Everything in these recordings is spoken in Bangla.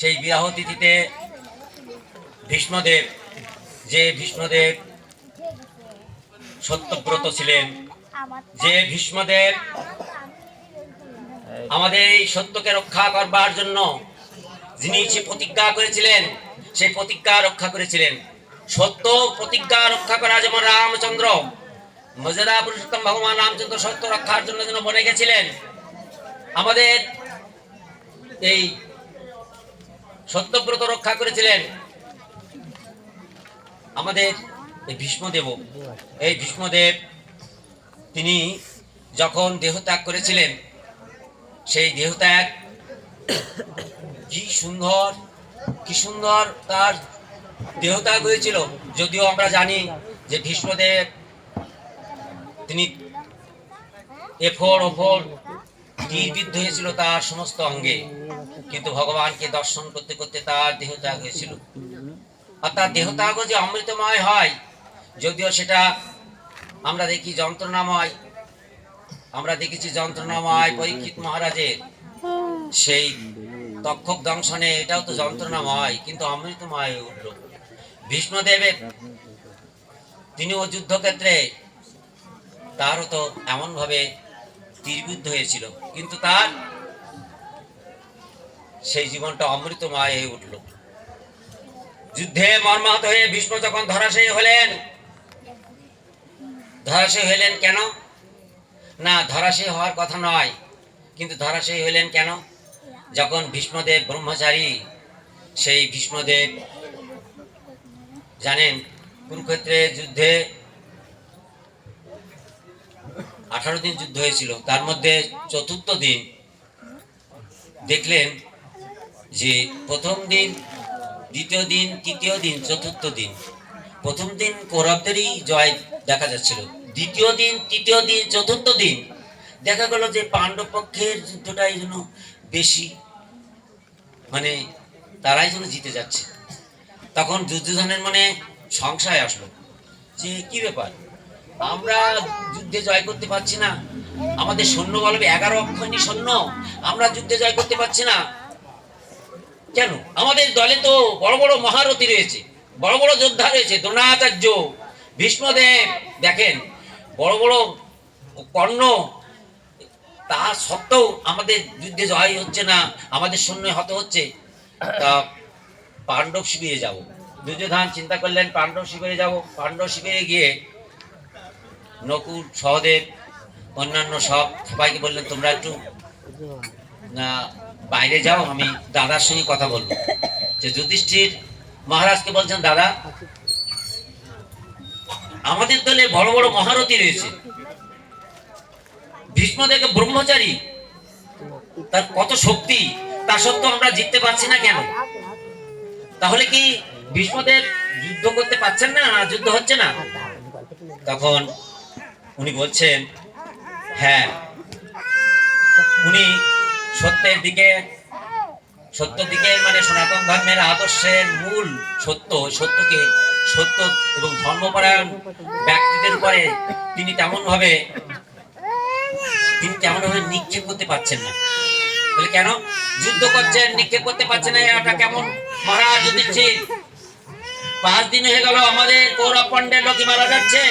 সেই বিবাহ তিথিতে ভীষ্মদেব, যে ভীষ্মদেব সত্যব্রত ছিলেন, যে ভীষ্মদেব আমাদের এই সত্যকে রক্ষা করবার জন্য যিনি সে প্রতিজ্ঞা করেছিলেন সেই প্রতিজ্ঞা রক্ষা করেছিলেন। সত্য প্রতিজ্ঞা রক্ষা করা যেমন রামচন্দ্র, মর্যাদা পুরুষোত্তম ভগবান রামচন্দ্র সত্য রক্ষার জন্য যেন বনে গেছিলেন, আমাদের এই সত্যব্রত রক্ষা করেছিলেন। আমাদের এই ভীষ্মদেব এই ভীষ্মদেব, তিনি যখন দেহত্যাগ করেছিলেন, সেই দেহত্যাগ কি সুন্দর কি সুন্দর তার দেহত্যাগ হয়েছিল। যদিও আমরা জানি যে ভীষ্মদেব, তিনি এফোর ওফোর তীরবিদ্ধ হয়েছিল তার সমস্ত অঙ্গে। কিন্তু ভগবানকে দর্শন করতে করতে তার দেহত্যাগ হয়েছিল। আর তার দেহত্যাগও যে অমৃতময় হয়, যদিও সেটা আমরা দেখি যন্ত্রণাময়। আমরা দেখেছি যন্ত্রণাময় পরীক্ষিত মহারাজের সেই তক্ষক দংশনে এটাও তো যন্ত্রণাময়, কিন্তু অমৃতময় হয়ে উঠল। ভীষ্মদেবের তিনিও যুদ্ধক্ষেত্রে তারও তো এমনভাবে তীরবিদ্ধ হয়েছিল, কিন্তু তার সেই জীবনটা অমৃতময় হয়ে উঠল। যুদ্ধে মর্মাহত হয়ে ভীষ্ম যখন ধরাশয়ী হলেন ধরাশয়ী হলেন কেন? না, ধরাশয়ী হওয়ার কথা নয়, কিন্তু ধরাশয়ী হলেন কেন? যখন ভীষ্মদেব ব্রহ্মচারী, সেই ভীষ্মদেব, জানেন, কুরুক্ষেত্রে যুদ্ধে আঠারো দিন যুদ্ধ হয়েছিল, তার মধ্যে চতুর্থ দিন দেখলেন যে প্রথম দিন, দ্বিতীয় দিন, তৃতীয় দিন, চতুর্থ দিন। প্রথম দিন কৌরবদেরই জয় দেখা যাচ্ছিল। দ্বিতীয় দিন, তৃতীয় দিন, চতুর্থ দিন দেখা গেল যে পাণ্ডব পক্ষের যুদ্ধটাই যেন বেশি মানে তারাই যেন জিতে যাচ্ছে। তখন দুর্যোধনের মনে সংশয় আসলো যে কি ব্যাপার? আমরা যুদ্ধে জয় করতে পারছি না। আমাদের সৈন্য বলবে এগারো অক্ষণী সৈন্য, আমরা যুদ্ধে জয় করতে পারছি না। কেন? আমাদের দলে তো বড় বড় মহারথী রয়েছে, বড় বড় যোদ্ধা রয়েছে, দ্রোণাচার্য, ভীষ্মদেব, দেখেন, বড় বড় কর্ণ, তা সত্ত্বেও আমাদের যুদ্ধে জয় হচ্ছে না, আমাদের সৈন্য হত হচ্ছে, তা পাণ্ডব শিবিরে যাব। দুর্যোধন চিন্তা করলেন, পাণ্ডব শিবিরে যাব। পাণ্ডব শিবিরে গিয়ে নকুল, সহদেব, অন্যান্য সব সবাইকে বললেন, তোমরা একটু, না বাইরে যাও, আমি দাদার সঙ্গে কথা বলব। যে যুধিষ্ঠির মহারাজকে বলছেন, দাদা, আমাদের দলে বড় বড় মহারথী রয়েছে। ভীষ্ম দেখে ব্রহ্মচারী, তার কত শক্তি, তা সত্ত্বেও আমরা জিততে পারছি না কেন? তাহলে কি ভীষ্মদেব যুদ্ধ করতে পারছেন না না যুদ্ধ হচ্ছে না? তখন উনি বলছেন হ্যাঁ। উনি সত্যের দিকে সত্যের দিকে মানে সনাতন ধর্মের আদর্শের মূল সত্য, সত্যকে সত্য এবং ধর্মপরায়ণ ব্যক্তিদের উপরে তিনি তেমন ভাবে তিনি তেমন ভাবে নিক্ষেপ করতে পারছেন না। বলে কেন? যুদ্ধ করছেন নিক্ষেপ করতে পারছেন না এটা কেমন? মহারাজ যুধিষ্ঠির পাঁচ দিন হয়ে গেল, আমাদের কৌরব পণ্ডের লোকই মারা যাচ্ছে,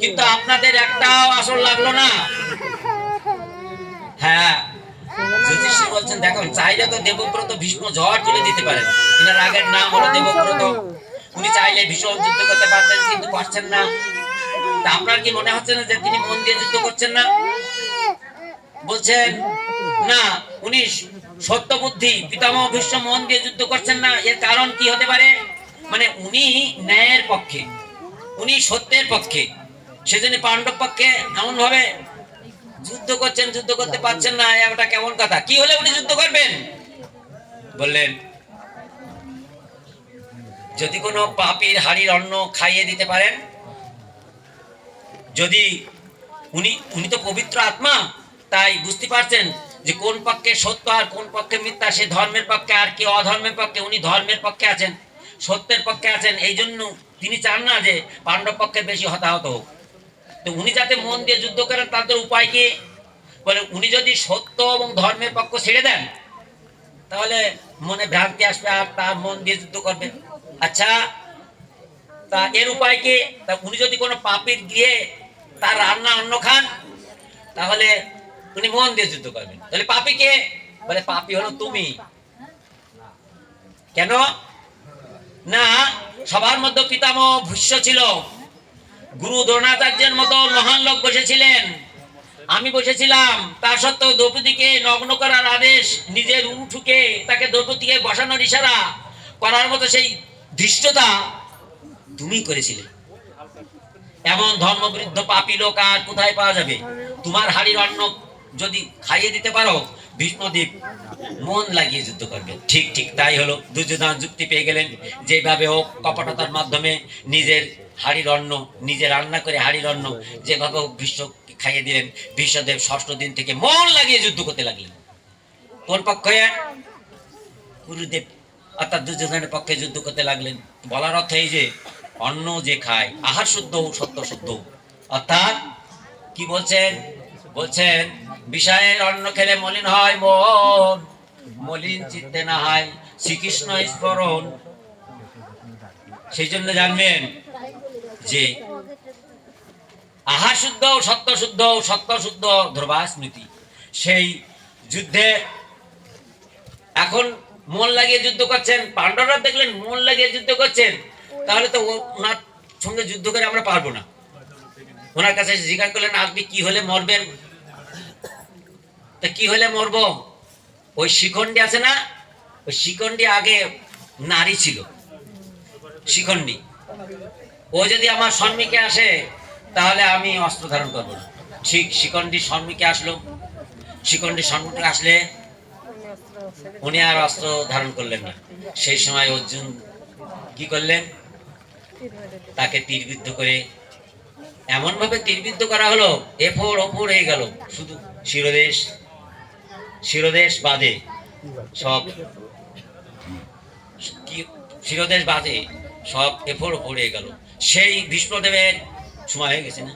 কিন্তু আপনাদের একটাও আসল লাগল না। হ্যাঁ যুধিষ্ঠির বলছেন, দেখুন, চাইলে তো দেবব্রত ভীষ্ম ঝড় তুলে দিতে পারেন। এনার আগের নাম হলো দেবব্রত। উনি চাইলে ভীষণ যুদ্ধ করতে পারতেন, কিন্তু পারছেন না। তা আপনার কি মনে হচ্ছে না যে তিনি মন দিয়ে যুদ্ধ করছেন না? বলছেন, না, উনি সত্য বুদ্ধি, পিতামহ ভীষ্ম মন দিয়ে যুদ্ধ করছেন না। এর কারণ কি হতে পারে? মানে উনি ন্যায়ের পক্ষে, উনি সত্যের পক্ষে, সেজন্য পাণ্ডব পক্ষে এমন ভাবে যুদ্ধ করছেন, যুদ্ধ করতে পারছেন না এটা কেমন কথা? কি হলে উনি যুদ্ধ করবেন? বললেন, যদি কোনো পাপির হাড়ির অন্ন খাইয়ে দিতে পারেন, যদি উনি উনি তো পবিত্র আত্মা, তাই বুঝতে পারছেন যে কোন পক্ষে সত্য আর কোন পক্ষে মিথ্যা, সে ধর্মের পক্ষে আর কি অধর্মের পক্ষে, উনি ধর্মের পক্ষে আছেন, সত্যের পক্ষে আছেন, এই জন্য তিনি চান না যে পাণ্ডব পক্ষে বেশি হতাহত হোক। উনি যাতে মন দিয়ে যুদ্ধ করেন তাদের উপায় কি? বলে, উনি যদি সত্য এবং ধর্মের পক্ষ ছেড়ে দেন, তাহলে মনে ভ্রান্তি আসবে আর তার মন দিয়ে যুদ্ধ করবে। আচ্ছা তা এর উপায় কি? তা উনি যদি কোনো পাপির গিয়ে তার রান্না অন্ন খান, তাহলে উনি মন দিয়ে যুদ্ধ করবেন। তাহলে পাপি কে? বলে, পাপি হলো তুমি। কেন? না, সবার মধ্যে পিতামহ ভূষ্য ছিল। গুরু দ্রোণাচার্যের মতো মহান লোক বসেছিলেন। আমি বসেছিলাম, তা সত্ত্বেও দ্রৌপদীকে নগ্ন করার আদেশ নিজের উঠুকে তাকে দ্রৌপদীকে বসানোর ইশারা করার মতো সেই ধৃষ্টতা তুমি করেছিলে। এমন ধর্মবৃদ্ধ পাপী লোক আর কোথায় পাওয়া যাবে? তোমার হাড়ির অন্ন যদি খাইয়ে দিতে পারো ভীষ্মদেব মন লাগিয়ে যুদ্ধ করবে। ঠিক ঠিক তাই হলো। দুর্যোধন যুক্তি পেয়ে গেলেন। যেভাবে হোক, কপটতার মাধ্যমে নিজের হাড়ির অন্ন, নিজে রান্না করে হাড়ির অন্ন যেভাবে হোক ভীষ্ম খাইয়ে দিলেন। ভীষ্মদেব ষষ্ঠ দিন থেকে মন লাগিয়ে যুদ্ধ করতে লাগলেন। কোন পক্ষে? গুরুদেব। অর্থাৎ দুর্যোধনের পক্ষে যুদ্ধ করতে লাগলেন। বলার অর্থ এই যে, অন্ন যে খায়, আহার শুদ্ধ সত্য শুদ্ধ অর্থাৎ কি বলছেন? বলছেন বিষয়ের অন্ন খেলে মলিন হয় মন। মলিন চিত্তে না হয় শ্রীকৃষ্ণ স্মরণ। সেই জন্য জানবেন যে আহার শুদ্ধ, সত্য শুদ্ধ সত্য শুদ্ধ ধ্রবা স্মৃতি। সেই যুদ্ধে এখন মন লাগিয়ে যুদ্ধ করছেন, পাণ্ডবরা দেখলেন মন লাগিয়ে যুদ্ধ করছেন, তাহলে তো ওনার সঙ্গে যুদ্ধ করে আমরা পারব না। ওনার কাছে জিজ্ঞাসা করলেন, আপনি কি হলে মরবেন? তা কি হলে মরব? ওই শিখণ্ডী আছে না? ওই শিখণ্ডী আগে নারী ছিল। শিখণ্ডী। ও যদি আমার সন্মুখে আসে, তাহলে আমি অস্ত্র ধারণ করব। ঠিক, শিখণ্ডী সন্মুখে আসলো। শিখণ্ডী সম্মুখে আসলে উনি আর অস্ত্র ধারণ করলেন না। সেই সময় অর্জুন কি করলেন? তাকে তীরবিদ্ধ করে এমন ভাবে তীরবিদ্ধ করা হলো এফোর ওপর হয়ে গেল। শুধু শিরদেশ শিরদেশ বাদে সব কি শিরদেশ বাদে সব এফোর হয়ে গেল। সেই ভীষ্মদেবের সময় হয়ে গেছে না?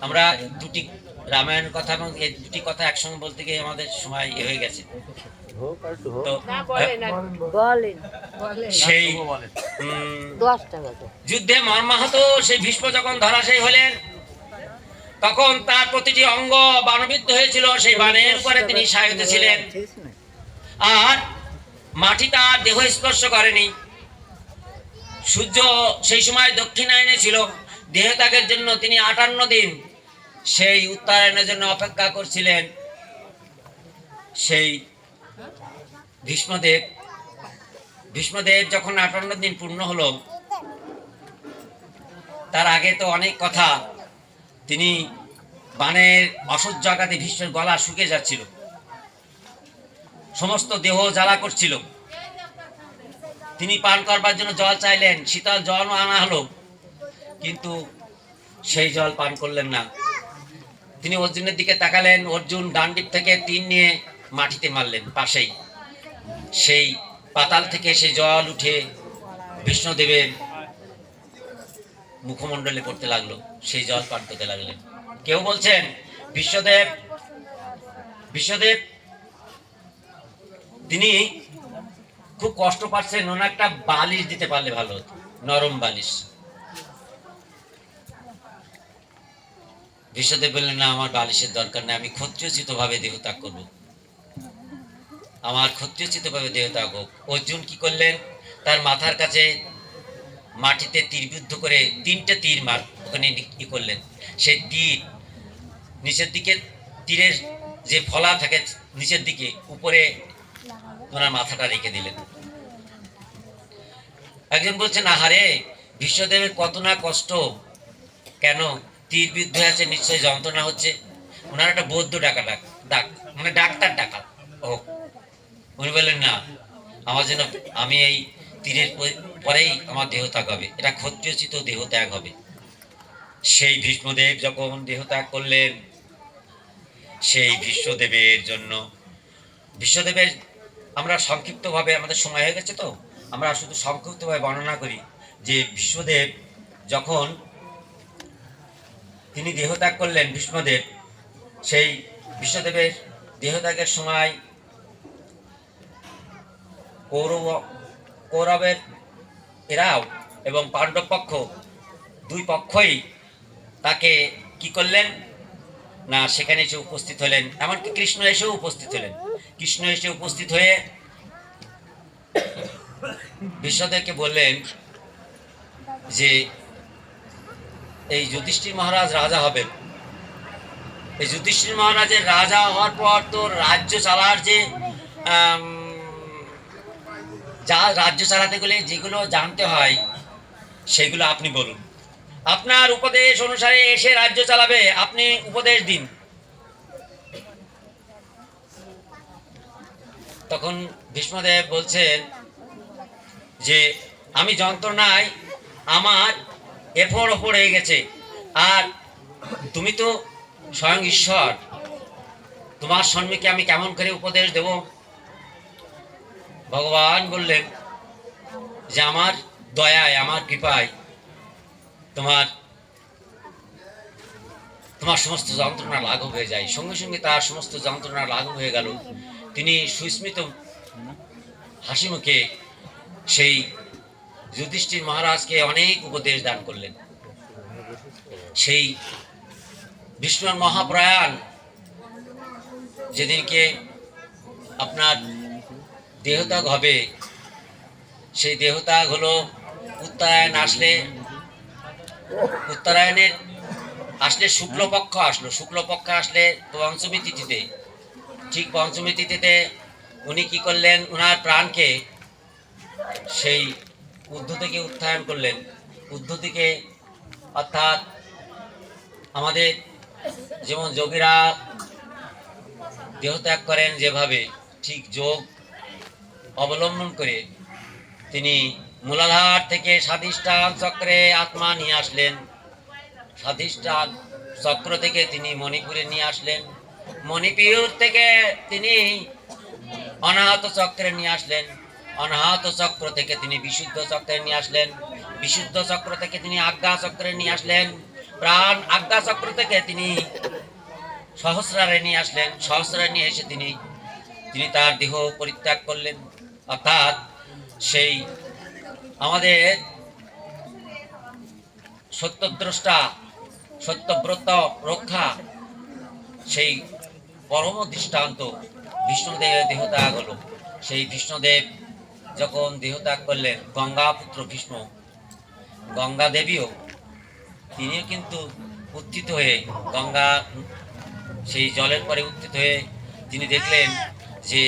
আমরা দুটি রামায়ণ কথা এবং এই দুটি কথা একসঙ্গে বলতে গিয়ে আমাদের সময় এ হয়ে গেছে। তো বলেন বলেন। সেই উম, দশ টাকা তো যুদ্ধে মর্মাহত সেই ভীষ্ম যখন ধরাশায়ী হলেন তখন তার প্রতিটি অঙ্গ বানবিদ্ধ হয়েছিল, সেই বানের উপরে তিনি সায়িত ছিলেন। আর মাটি তার দেহ স্পর্শ করেনি। সূর্য সেই সময় দক্ষিণায়নে ছিল। দেহ ত্যাগের জন্য তিনি আটান্ন দিন সেই উত্তরায়ণের জন্য অপেক্ষা করছিলেন। সেই ভীষ্মদেব ভীষ্মদেব যখন আটান্ন দিন পূর্ণ হলো, তার আগে তো অনেক কথা তিনি বানের অসহ্য আঘাতে ভীষ্মের গলা শুকিয়ে যাচ্ছিল। সমস্ত দেহ জ্বালা করছিল। তিনি পান করবার জন্য জল চাইলেন, শীতল জলও আনা হলো, কিন্তু সেই জল পান করলেন না। তিনি অর্জুনের দিকে তাকালেন, অর্জুন ডান্ডিপ থেকে তীর নিয়ে মাটিতে মারলেন, পাশেই। সেই পাতাল থেকে সেই জল উঠে বিষ্ণুদেবের মুখমণ্ডলে পড়তে লাগল, সেই জল পান করতে লাগলেন কেউ বলছেন, বিশ্বদেব বিশ্বদেব, তিনি খুব কষ্ট পাচ্ছেন, ওনার একটা বালিশ দিতে পারলে ভালো হতো, নরম বালিশ। বিশ্বদেব বললেন, না, আমার বালিশের দরকার নেই, আমি ক্ষত্রিয়চিত ভাবে দেহ ত্যাগ করব। আমার ক্ষত্রিয়চিত ভাবে দেহ ত্যাগ হোক। অর্জুন কি করলেন? তার মাথার কাছে মাটিতে তীরবিদ্ধ করে তিনটে তীর মার, ওখানে ই করলেন। সেই তীর নিচের দিকে, তীরের যে ফলা থাকে নিচের দিকে, উপরে ওনার মাথাটা রেখে দিলেন। একজন বলছেন, আহারে, বিশ্বদেবের কত না কষ্ট। কেন? তীর বিদ্ধ আছে নিশ্চয়ই যন্ত্রণা হচ্ছে। ওনার একটা বৌদ্ধ ডাকা ডাক ডাক মানে ডাক্তার ডাকা। ও, উনি বললেন, না, আমার জন্য আমি এই তীরের পরেই আমার দেহ ত্যাগ হবে। এটা ক্ষত্রিয়চিত দেহ ত্যাগ হবে। সেই ভীষ্মদেব যখন দেহ ত্যাগ করলেন, সেই বিশ্বদেবের জন্য বিশ্বদেবের আমরা সংক্ষিপ্তভাবে, আমাদের সময় হয়ে গেছে তো, আমরা শুধু সংক্ষিপ্তভাবে বর্ণনা করি যে বিশ্বদেব যখন তিনি দেহত্যাগ করলেন, ভীষ্মদেব, সেই বিশ্বদেবের দেহত্যাগের সময় কৌরব, কৌরবের এরাও এবং পাণ্ডব পক্ষ, দুই পক্ষই তাকে কি করলেন? না, সেখানে এসে উপস্থিত হলেন। এমনকি কৃষ্ণ এসেও উপস্থিত হলেন। কৃষ্ণ এসে উপস্থিত হয়ে বিশ্বদেবকে বললেন যে, এই যুধিষ্ঠির মহারাজ রাজা হবেন। এই যুধিষ্ঠির মহারাজের রাজা হওয়ার পর তো রাজ্য চালার যে যা রাজ্য চালাতে গেলে যেগুলো জানতে হয়, সেগুলো আপনি বলুন। আপনার উপদেশ অনুসারে এসে রাজ্য চালাবে, আপনি উপদেশ দিন। তখন ভীষ্মদেব বলছেন যে, আমি যন্ত্রণায় আমার এফর ওপর হয়ে গেছে। আর তুমি তো স্বয়ং ঈশ্বর, তোমার সন্মুখে আমি কেমন করে উপদেশ দেব? ভগবান বললেন যে, আমার দয়ায়, আমার কৃপায় তোমার তোমার সমস্ত যন্ত্রণা লাঘব হয়ে যায়। সঙ্গে সঙ্গে তার সমস্ত যন্ত্রণা লাঘব হয়ে গেল। তিনি সুস্মিত হাসি মুখে সেই যুধিষ্ঠির মহারাজকে অনেক উপদেশ দান করলেন। সেই বিষ্ণুর মহাপ্রয়াণ যেদিনকে আপনার দেহত্যাগ হবে। সেই দেহত্যাগ হলো উত্তরায়ণ আসলে উত্তরায়ণের আসলে শুক্লপক্ষ আসলো। শুক্লপক্ষ আসলে পঞ্চমী তিথিতে। ঠিক পঞ্চমী তিথিতে উনি কি করলেন? ওনার প্রাণকে সেই ঊর্ধ্ব থেকে উত্থায়ন করলেন। ঊর্ধ্ব থেকে অর্থাৎ আমাদের যেমন যোগীরা দেহত্যাগ করেন যেভাবে, ঠিক যোগ অবলম্বন করে তিনি মূলাধার থেকে স্বাধিষ্ঠান চক্রে আত্মা নিয়ে আসলেন। স্বাধিষ্ঠান চক্র থেকে তিনি মণিপুরে নিয়ে আসলেন। মণিপুর থেকে তিনি অনাহত চক্রে নিয়ে আসলেন। অনাহত চক্র থেকে তিনি বিশুদ্ধ চক্রে নিয়ে আসলেন। বিশুদ্ধ চক্র থেকে তিনি আজ্ঞা চক্রে নিয়ে আসলেন। প্রাণ আজ্ঞা চক্র থেকে তিনি সহস্রারে নিয়ে আসলেন। সহস্রারে নিয়ে এসে তিনি তিনি তার দেহ পরিত্যাগ করলেন। অর্থাৎ সেই আমাদের সত্যদ্রষ্টা, সত্যব্রত রক্ষা, সেই পরম দৃষ্টান্ত বিষ্ণুদেবের দেহত্যাগ হলো। সেই বিষ্ণুদেব যখন দেহত্যাগ করলেন, গঙ্গা পুত্র ভীষ্ম গঙ্গা দেবীও, তিনিও কিন্তু উত্থিত হয়ে গঙ্গা সেই জলের পরে উত্থিত হয়ে তিনি দেখলেন যে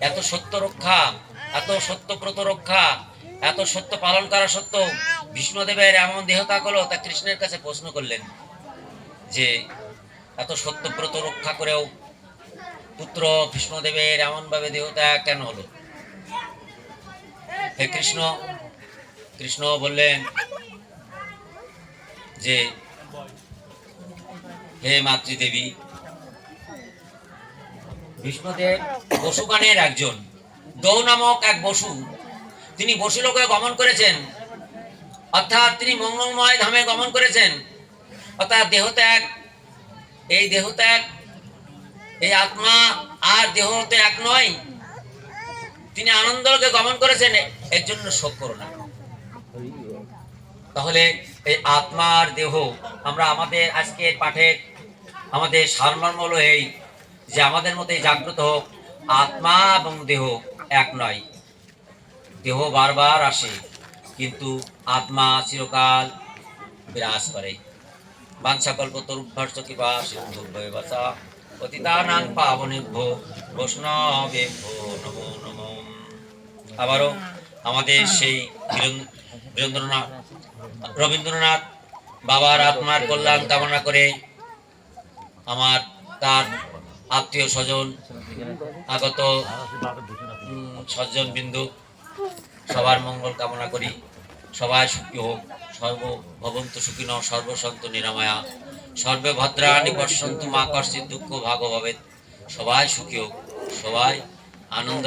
এত সত্য রক্ষা, এত সত্যব্রত রক্ষা, এত সত্য পালন করা সত্য বিষ্ণুদেবের এমন দেহ দেহত্যাগ হলো তা কৃষ্ণের কাছে প্রশ্ন করলেন যে, এত সত্যব্রত রক্ষা করেও পুত্র ভীষ্মদেবের এমনভাবে দেহত্যাগ কেন হলো? হে কৃষ্ণ কৃষ্ণ বললেন যে, হে মাতৃদেবী ভীষ্মদেব বসুগানের একজন, দৌ নামক এক বসু। তিনি বসুলোকে গমন করেছেন। অর্থাৎ তিনি মঙ্গলময় ধামে গমন করেছেন। অর্থাৎ দেহত্যাগ, এই দেহত্যাগ, এই আত্মা আর দেহ তো এক নয়। তিনি আনন্দকে গমন করেছেন, এর জন্য শোক করো না। তাহলে এই আত্মা আর দেহ, আমরা আমাদের আজকের পাঠের আমাদের সারমর্ম হলো এই। যে আমাদের মধ্যে জাগ্রত হোক, আত্মা এবং দেহ এক নয়। দেহ বারবার আসে, কিন্তু আত্মা চিরকাল বিরাজ করে। বাঞ্ছাকল্প তরুভ্যর্ষ কৃপা সিন্ধু বাসা পতিতানাং পাবনেভ্যো বৈষ্ণবেভ্যো আবারও আমাদের সেই বীরেন- বীরেন্দ্রনাথ রবীন্দ্রনাথ বাবার আত্মার কল্যাণ কামনা করে আমার তার আত্মীয় স্বজন, আগত সজ্জন বিন্দু, সবার মঙ্গল কামনা করি। সবাই সুখী হোক সর্ব ভবন্ত সুখিন সর্বসন্ত নিরাময়া। সর্বে ভদ্রাণি পশ্যন্তু মা কর্ষিত দুঃখ ভাগ সবাই সুখী হোক, সবাই আনন্দ